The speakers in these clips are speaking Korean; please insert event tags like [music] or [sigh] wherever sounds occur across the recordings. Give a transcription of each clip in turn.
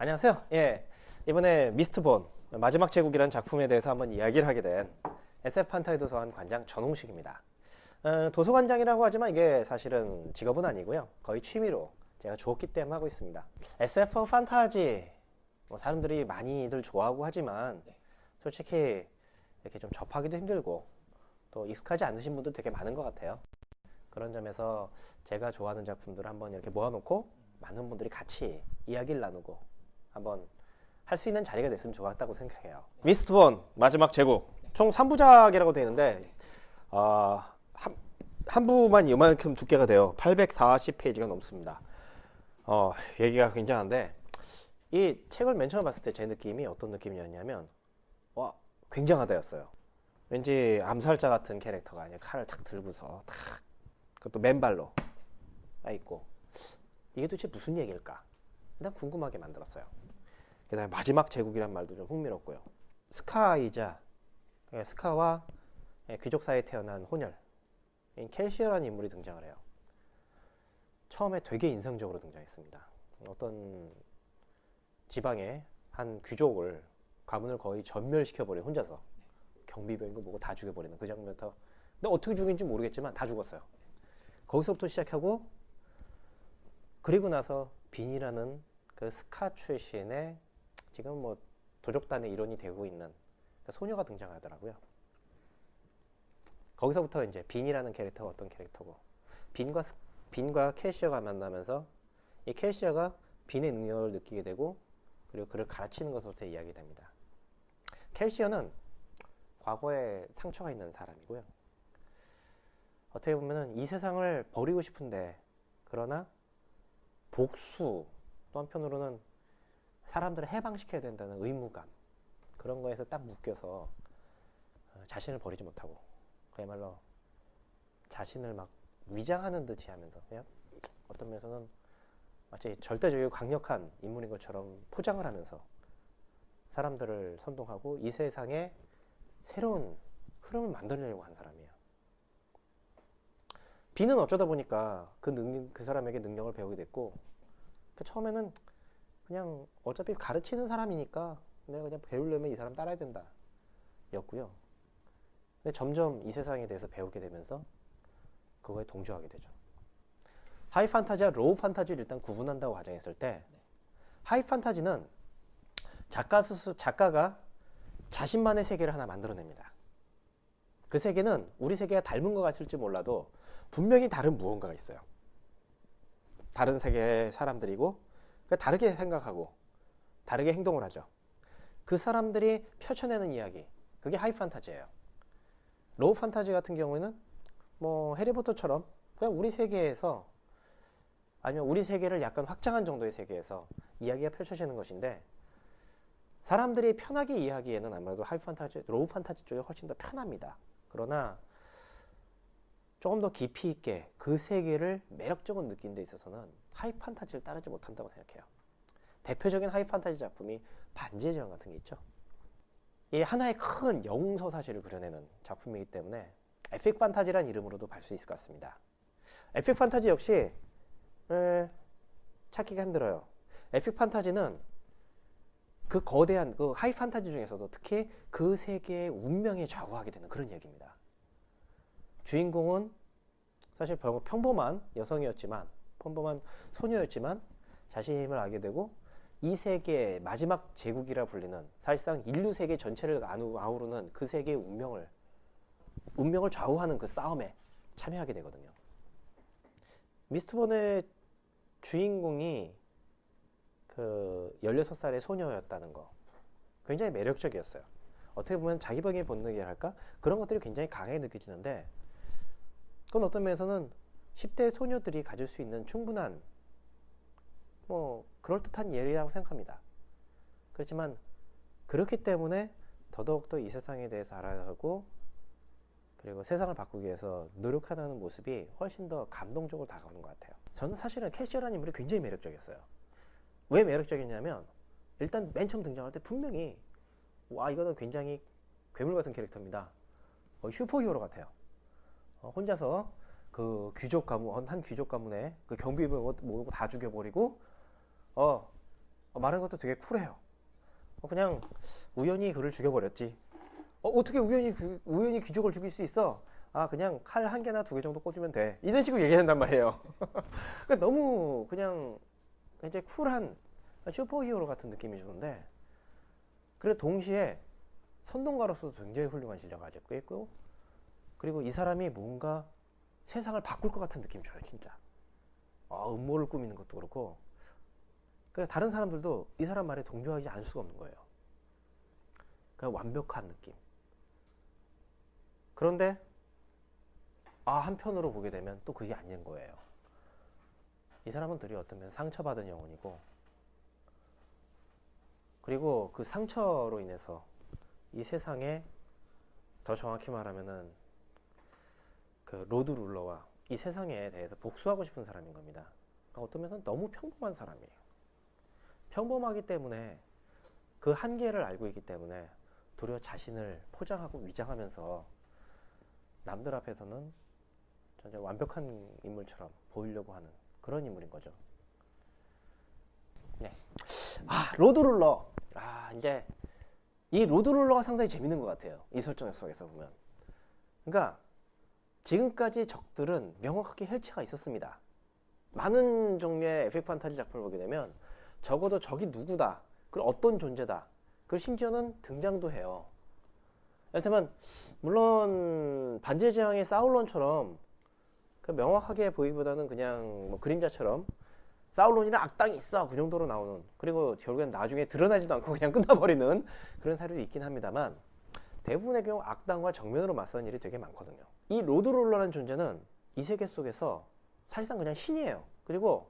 안녕하세요. 예. 이번에 미스트본 마지막 제국이라는 작품에 대해서 한번 이야기를 하게 된 SF 판타지 도서관 관장 전홍식입니다. 어, 도서관장이라고 하지만 이게 사실은 직업은 아니고요. 거의 취미로 제가 좋았기 때문에 하고 있습니다. SF 판타지 뭐 사람들이 많이들 좋아하고 하지만 솔직히 이렇게 좀 접하기도 힘들고 또 익숙하지 않으신 분도 되게 많은 것 같아요. 그런 점에서 제가 좋아하는 작품들을 한번 이렇게 모아놓고 많은 분들이 같이 이야기를 나누고 한번 할 수 있는 자리가 됐으면 좋았다고 생각해요. 미스트본 마지막 제국 총 3부작이라고 되어 있는데 어, 한, 한 부만 이만큼 두께가 돼요. 840페이지가 넘습니다. 어, 얘기가 굉장한데 이 책을 맨 처음 봤을 때 제 느낌이 어떤 느낌이었냐면 와 굉장하다였어요. 왠지 암살자 같은 캐릭터가 아니라 칼을 탁 들고서 탁 그것도 맨발로 딱 있고 이게 도대체 무슨 얘기일까? 일단 궁금하게 만들었어요. 그다음에 마지막 제국이란 말도 좀 흥미롭고요. 스카이자 예, 스카와 예, 귀족 사이에 태어난 혼혈 켈시어라는 인물이 등장을 해요. 처음에 되게 인상적으로 등장했습니다. 어떤 지방의 한 귀족을 가문을 거의 전멸시켜버린 혼자서 경비병이고 뭐고 다 죽여버리는 그 장면부터 근데 어떻게 죽인지 모르겠지만 다 죽었어요. 거기서부터 시작하고 그리고 나서 빈이라는 그 스카 출신의 지금 뭐 도적단의 일원이 되고 있는 그 소녀가 등장하더라고요. 거기서부터 이제 빈이라는 캐릭터가 어떤 캐릭터고 빈과 스- 빈과 캐시어가 만나면서 이 캐시어가 빈의 능력을 느끼게 되고 그리고 그를 가르치는 것부터 이야기됩니다. 캐시어는 과거에 상처가 있는 사람이고요. 어떻게 보면은 이 세상을 버리고 싶은데 그러나 복수 또 한편으로는 사람들을 해방시켜야 된다는 의무감 그런 거에서 딱 묶여서 어, 자신을 버리지 못하고 그야말로 자신을 막 위장하는 듯이 하면서 그냥 어떤 면에서는 마치 절대적이고 강력한 인물인 것처럼 포장을 하면서 사람들을 선동하고 이 세상에 새로운 흐름을 만들려고 한 사람이에요. 비는 어쩌다 보니까 그 능, 그 사람에게 능력을 배우게 됐고 그 처음에는 그냥 어차피 가르치는 사람이니까 내가 그냥 배우려면 이 사람 따라야 된다 였고요. 근데 점점 이 세상에 대해서 배우게 되면서 그거에 동조하게 되죠. 하이 판타지와 로우 판타지를 일단 구분한다고 가정했을 때 하이 판타지는 작가 스스 작가가 자신만의 세계를 하나 만들어냅니다. 그 세계는 우리 세계가 닮은 것 같을지 몰라도 분명히 다른 무언가가 있어요. 다른 세계의 사람들이고 그러니까 다르게 생각하고 다르게 행동을 하죠. 그 사람들이 펼쳐내는 이야기 그게 하이 판타지예요. 로우 판타지 같은 경우에는 뭐 해리포터처럼 그냥 우리 세계에서 아니면 우리 세계를 약간 확장한 정도의 세계에서 이야기가 펼쳐지는 것인데 사람들이 편하게 이해하기에는 아무래도 하이 판타지, 로우 판타지 쪽이 훨씬 더 편합니다. 그러나 조금 더 깊이 있게 그 세계를 매력적으로 느끼는 데 있어서는 하이 판타지를 따르지 못한다고 생각해요. 대표적인 하이 판타지 작품이 반지의 제왕 같은 게 있죠. 이 하나의 큰 영웅서 사실을 그려내는 작품이기 때문에 에픽 판타지란 이름으로도 볼 수 있을 것 같습니다. 에픽 판타지 역시 에, 찾기가 힘들어요. 에픽 판타지는 그 거대한 그 하이 판타지 중에서도 특히 그 세계의 운명에 좌우하게 되는 그런 얘기입니다. 주인공은 사실 평범한 여성이었지만 평범한 소녀였지만 자신의 힘을 알게 되고 이 세계의 마지막 제국이라 불리는 사실상 인류 세계 전체를 아우르는 그 세계의 운명을 운명을 좌우하는 그 싸움에 참여하게 되거든요. 미스트본의 주인공이 그 16살의 소녀였다는 거 굉장히 매력적이었어요. 어떻게 보면 자기방의 본능이랄까 그런 것들이 굉장히 강하게 느껴지는데 그건 어떤 면에서는 10대 소녀들이 가질 수 있는 충분한 뭐 그럴듯한 예라고 생각합니다. 그렇지만 그렇기 때문에 더더욱더 이 세상에 대해서 알아가고 그리고 세상을 바꾸기 위해서 노력하는 모습이 훨씬 더 감동적으로 다가오는 것 같아요. 저는 사실은 캐시어라는 인물이 굉장히 매력적이었어요. 왜 매력적이냐면 일단 맨 처음 등장할 때 분명히 와 이거는 굉장히 괴물 같은 캐릭터입니다. 어, 슈퍼히어로 같아요. 어, 혼자서 그 귀족 가문 한 귀족 가문에 그 경비병 모으고 다 죽여버리고 어 어, 말하는 것도 되게 쿨해요. 어, 그냥 우연히 그를 죽여버렸지. 어, 어떻게 우연히 그- 우연히 귀족을 죽일 수 있어? 아 그냥 칼 한 개나 두 개 정도 꽂으면 돼. 이런 식으로 얘기한단 말이에요. [laughs] 그러니까 너무 그냥 이제 쿨한 슈퍼히어로 같은 느낌이 주는데 그래 동시에 선동가로서도 굉장히 훌륭한 실력을 가지고 있고 그리고 이 사람이 뭔가 세상을 바꿀 것 같은 느낌이 줘요 진짜. 아, 음모를 꾸미는 것도 그렇고. 그러니까 다른 사람들도 이 사람 말에 동조하지 않을 수가 없는 거예요. 그냥 완벽한 느낌. 그런데 아 한편으로 보게 되면 또 그게 아닌 거예요. 이 사람은 들이 어쩌면 상처받은 영혼이고 그리고 그 상처로 인해서 이 세상에 더 정확히 말하면은 그 로드 룰러와 이 세상에 대해서 복수하고 싶은 사람인 겁니다. 그러니까 어떤 면에서는 너무 평범한 사람이에요. 평범하기 때문에 그 한계를 알고 있기 때문에 도리어 자신을 포장하고 위장하면서 남들 앞에서는 전혀 완벽한 인물처럼 보이려고 하는 그런 인물인 거죠. 네. 아, 로드룰러. 아, 이제 이 로드룰러가 상당히 재밌는 것 같아요. 이 설정 속에서 보면. 그러니까 지금까지 적들은 명확하게 헬치가 있었습니다. 많은 종류의 에픽 판타지 작품을 보게 되면 적어도 적이 누구다. 그리고 어떤 존재다. 그리고 심지어는 등장도 해요. 이를테면 물론 반지의 제왕의 사울론처럼 그 명확하게 보이기보다는 그냥 뭐 그림자처럼 사울론이랑 악당이 있어 그 정도로 나오는 그리고 결국엔 나중에 드러나지도 않고 그냥 [laughs] 끝나버리는 그런 사례도 있긴 합니다만 대부분의 경우 악당과 정면으로 맞서는 일이 되게 많거든요 이 로드롤러라는 존재는 이 세계 속에서 사실상 그냥 신이에요 그리고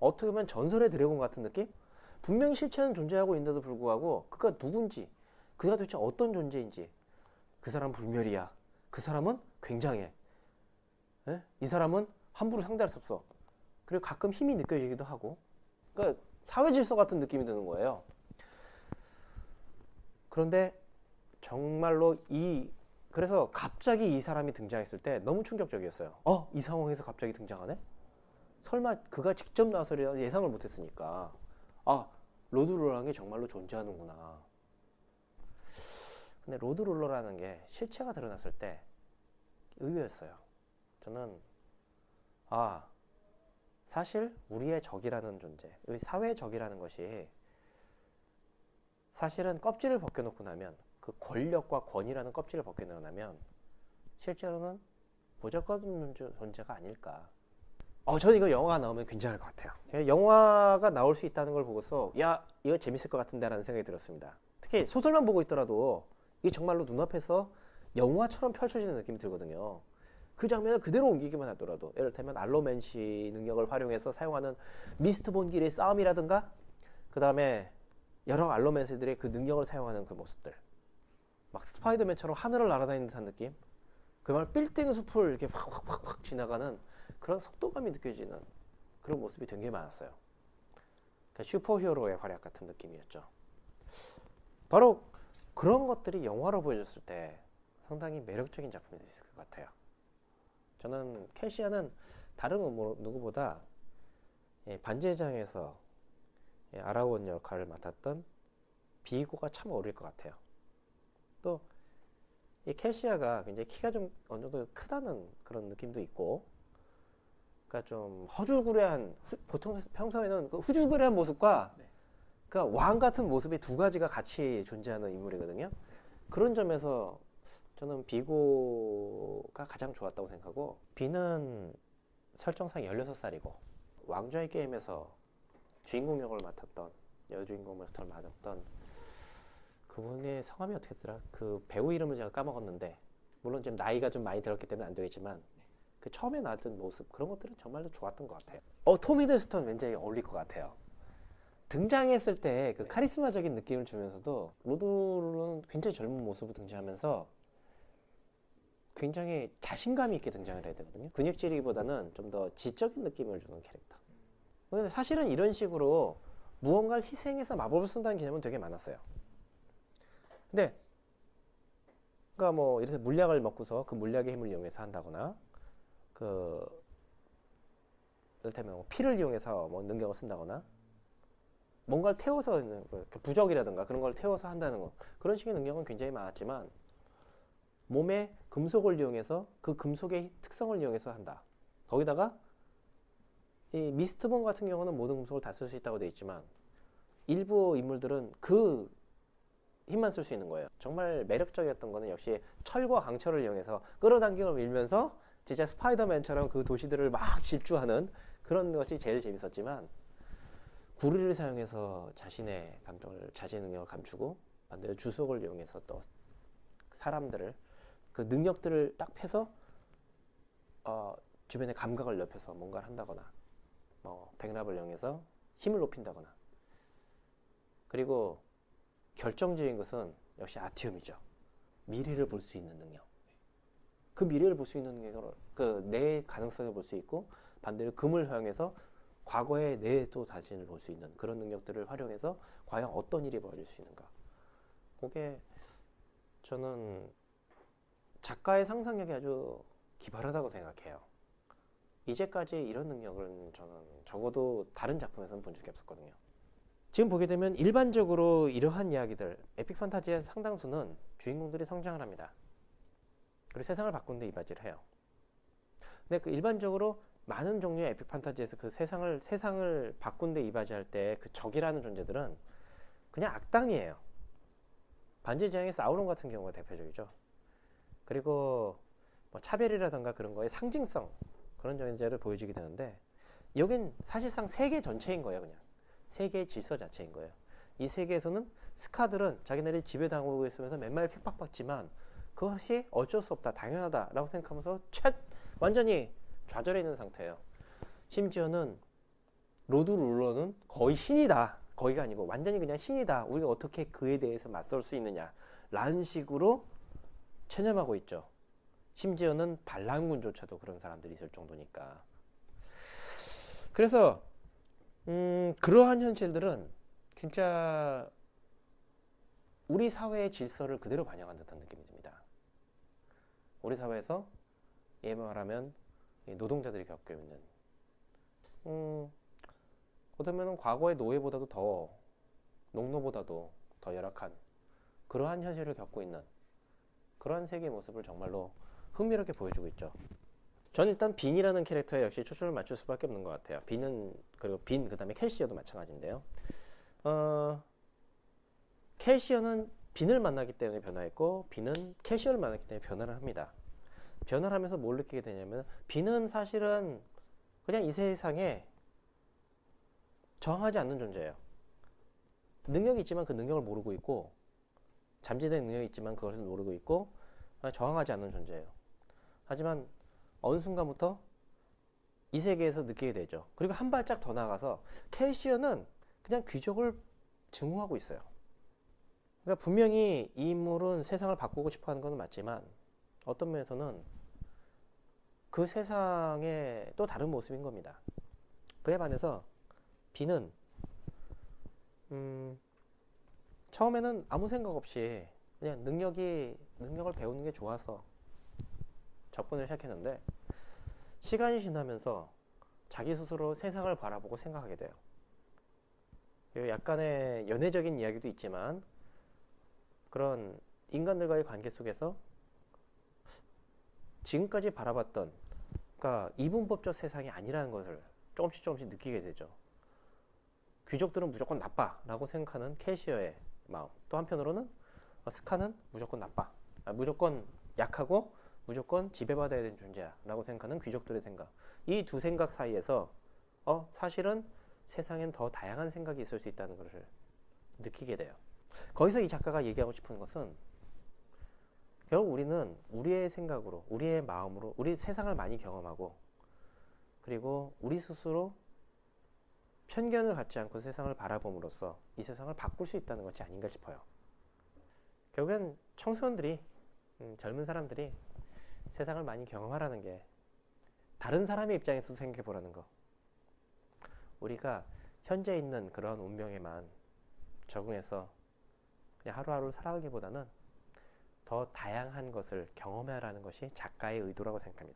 어떻게 보면 전설의 드래곤 같은 느낌? 분명히 실체는 존재하고 있는데도 불구하고 그가 누군지 그가 도대체 어떤 존재인지 그 사람은 불멸이야 그 사람은 굉장해 예? 이 사람은 함부로 상대할 수 없어 그리고 가끔 힘이 느껴지기도 하고 그러니까 사회 질서 같은 느낌이 드는 거예요. 그런데 정말로 이 그래서 갑자기 이 사람이 등장했을 때 너무 충격적이었어요. 어, 이 상황에서 갑자기 등장하네? 설마 그가 직접 나서려 예상을 못했으니까 아 로드롤러라는 게 정말로 존재하는구나. 근데 로드롤러라는 게 실체가 드러났을 때 의외였어요. 저는 아 사실 우리의 적이라는 존재, 의 사회의 적이라는 것이 사실은 껍질을 벗겨놓고 나면 그 권력과 권위라는 껍질을 벗겨놓고 나면 실제로는 무조건 존재가 아닐까. 어, 저는 이거 영화가 나오면 굉장할 것 같아요. 영화가 나올 수 있다는 걸 보고서 야 이거 재밌을 것 같은데 라는 생각이 들었습니다. 특히 소설만 보고 있더라도 이게 정말로 눈앞에서 영화처럼 펼쳐지는 느낌이 들거든요. 그 장면을 그대로 옮기기만 하더라도 예를 들면 알로맨시 능력을 활용해서 사용하는 미스트 본길의 싸움이라든가 그 다음에 여러 알로맨시들의 그 능력을 사용하는 그 모습들 막 스파이더맨처럼 하늘을 날아다니는 듯한 느낌? 그말 빌딩 숲을 이렇게 확확확확 지나가는 그런 속도감이 느껴지는 그런 모습이 굉장히 많았어요. 그러니까 슈퍼히어로의 활약 같은 느낌이었죠. 바로 그런 것들이 영화로 보여줬을 때 상당히 매력적인 작품이 될 수 있을 것 같아요. 저는 캐시아는 다른 뭐 누구보다 예, 반지의 장에서 예, 아라원 역할을 맡았던 비고가 참 어울릴 것 같아요. 또이 캐시아가 굉장히 키가 좀 어느 정도 크다는 그런 느낌도 있고, 그러니까 좀 허줄구레한 보통 평소에는 그 후줄구레한 모습과 네. 그러니까 왕 같은 모습이 두 가지가 같이 존재하는 인물이거든요. 그런 점에서 저는 비고가 가장 좋았다고 생각하고 비는 설정상 16살이고 왕좌의 게임에서 주인공 역을 맡았던 여주인공 역을 맡았던 그분의 성함이 어떻게 더라? 그 배우 이름을 제가 까먹었는데 물론 지금 나이가 좀 많이 들었기 때문에 안 되겠지만 그 처음에 나왔던 모습 그런 것들은 정말로 좋았던 것 같아요. 어 토미들스턴 왠지 어울릴 것 같아요. 등장했을 때 그 카리스마적인 느낌을 주면서도 로드는 굉장히 젊은 모습으로 등장하면서 굉장히 자신감 있게 등장을 해야 되거든요. 근육질이기보다는 좀 더 지적인 느낌을 주는 캐릭터. 사실은 이런 식으로 무언가를 희생해서 마법을 쓴다는 개념은 되게 많았어요. 근데 그러니까 뭐 이렇게 물약을 먹고서 그 물약의 힘을 이용해서 한다거나 그 이를테면 뭐 피를 이용해서 뭐 능력을 쓴다거나 뭔가를 태워서 그 부적이라든가 그런 걸 태워서 한다는 거 그런 식의 능력은 굉장히 많았지만 몸에 금속을 이용해서 그 금속의 특성을 이용해서 한다. 거기다가 이 미스트본 같은 경우는 모든 금속을 다 쓸 수 있다고 되어 있지만 일부 인물들은 그 힘만 쓸 수 있는 거예요. 정말 매력적이었던 거는 역시 철과 강철을 이용해서 끌어당기고 밀면서 진짜 스파이더맨처럼 그 도시들을 막 질주하는 그런 것이 제일 재밌었지만 구리를 사용해서 자신의 감정을 자신의 능력을 감추고 반대로 주석을 이용해서 또 사람들을 그 능력들을 딱 패서 어, 주변의 감각을 넓혀서 뭔가를 한다거나 뭐 백납을 이용해서 힘을 높인다거나 그리고 결정적인 것은 역시 아티움이죠. 미래를 볼 수 있는 능력. 그 미래를 볼 수 있는 능력을 그내 가능성을 볼 수 있고 반대로 금을 사용해서 과거의 내 또 자신을 볼 수 있는 그런 능력들을 활용해서 과연 어떤 일이 벌어질 수 있는가. 그게 저는 작가의 상상력이 아주 기발하다고 생각해요. 이제까지 이런 능력은 저는 적어도 다른 작품에서는 본 적이 없었거든요. 지금 보게 되면 일반적으로 이러한 이야기들, 에픽 판타지의 상당수는 주인공들이 성장을 합니다. 그리고 세상을 바꾸는데 이바지를 해요. 근데 그 일반적으로 많은 종류의 에픽 판타지에서 그 세상을 세상을 바꾼데 이바지할 때 그 적이라는 존재들은 그냥 악당이에요. 반지의 제왕의 사우론 같은 경우가 대표적이죠. 그리고 뭐 차별이라던가 그런 거에 상징성 그런 존재를 보여주게 되는데 여긴 사실상 세계 전체인 거예요, 그냥. 세계의 질서 자체인 거예요. 이 세계에서는 스카들은 자기네들이 지배당하고 있으면서 맨날 핍박받지만 그것이 어쩔 수 없다, 당연하다라고 생각하면서 최, 완전히 좌절해 있는 상태예요. 심지어는 로드 룰러는 거의 신이다. 거의가 아니고 완전히 그냥 신이다. 우리가 어떻게 그에 대해서 맞설 수 있느냐. 라는 식으로 체념하고 있죠. 심지어는 반란군조차도 그런 사람들이 있을 정도니까. 그래서 음, 그러한 현실들은 진짜 우리 사회의 질서를 그대로 반영한 듯한 느낌이 듭니다. 우리 사회에서 예 말하면 노동자들이 겪고 있는 음, 어쩌면 과거의 노예보다도 더 농노보다도 더 열악한 그러한 현실을 겪고 있는 그러한 세계의 모습을 정말로 흥미롭게 보여주고 있죠. 전 일단 빈이라는 캐릭터에 역시 초점을 맞출 수밖에 없는 것 같아요. 빈은 그리고 빈 그다음에 캘시어도 마찬가지인데요. 어, 캘시어는 빈을 만나기 때문에 변화했고 빈은 캐시어를 만났기 때문에 변화를 합니다. 변화를 하면서 뭘 느끼게 되냐면 빈은 사실은 그냥 이 세상에 정하지 않는 존재예요. 능력이 있지만 그 능력을 모르고 있고 잠재된 능력이 있지만 그것을 모르고 있고 저항하지 않는 존재예요. 하지만 어느 순간부터 이 세계에서 느끼게 되죠. 그리고 한 발짝 더 나가서 캐시어는 그냥 귀족을 증오하고 있어요. 그러니까 분명히 이 인물은 세상을 바꾸고 싶어 하는 건 맞지만 어떤 면에서는 그 세상의 또 다른 모습인 겁니다. 그에 반해서 비는 음, 처음에는 아무 생각 없이 그냥 능력이 능력을 배우는 게 좋아서 접근을 시작했는데 시간이 지나면서 자기 스스로 세상을 바라보고 생각하게 돼요. 약간의 연애적인 이야기도 있지만 그런 인간들과의 관계 속에서 지금까지 바라봤던 그러니까 이분법적 세상이 아니라는 것을 조금씩 조금씩 느끼게 되죠. 귀족들은 무조건 나빠라고 생각하는 캐시어의 마음. 또 한편으로는 스카는 무조건 나빠. 아, 무조건 약하고 무조건 지배받아야 되는 존재야라고 생각하는 귀족들의 생각. 이 두 생각 사이에서 어 사실은 세상엔 더 다양한 생각이 있을 수 있다는 것을 느끼게 돼요. 거기서 이 작가가 얘기하고 싶은 것은 결국 우리는 우리의 생각으로, 우리의 마음으로, 우리 세상을 많이 경험하고 그리고 우리 스스로 편견을 갖지 않고 세상을 바라봄으로써 이 세상을 바꿀 수 있다는 것이 아닌가 싶어요. 결국엔 청소년들이, 음, 젊은 사람들이 세상을 많이 경험하라는 게 다른 사람의 입장에서 생각해 보라는 거. 우리가 현재 있는 그런 운명에만 적응해서 그냥 하루하루 살아가기보다는 더 다양한 것을 경험하라는 것이 작가의 의도라고 생각합니다.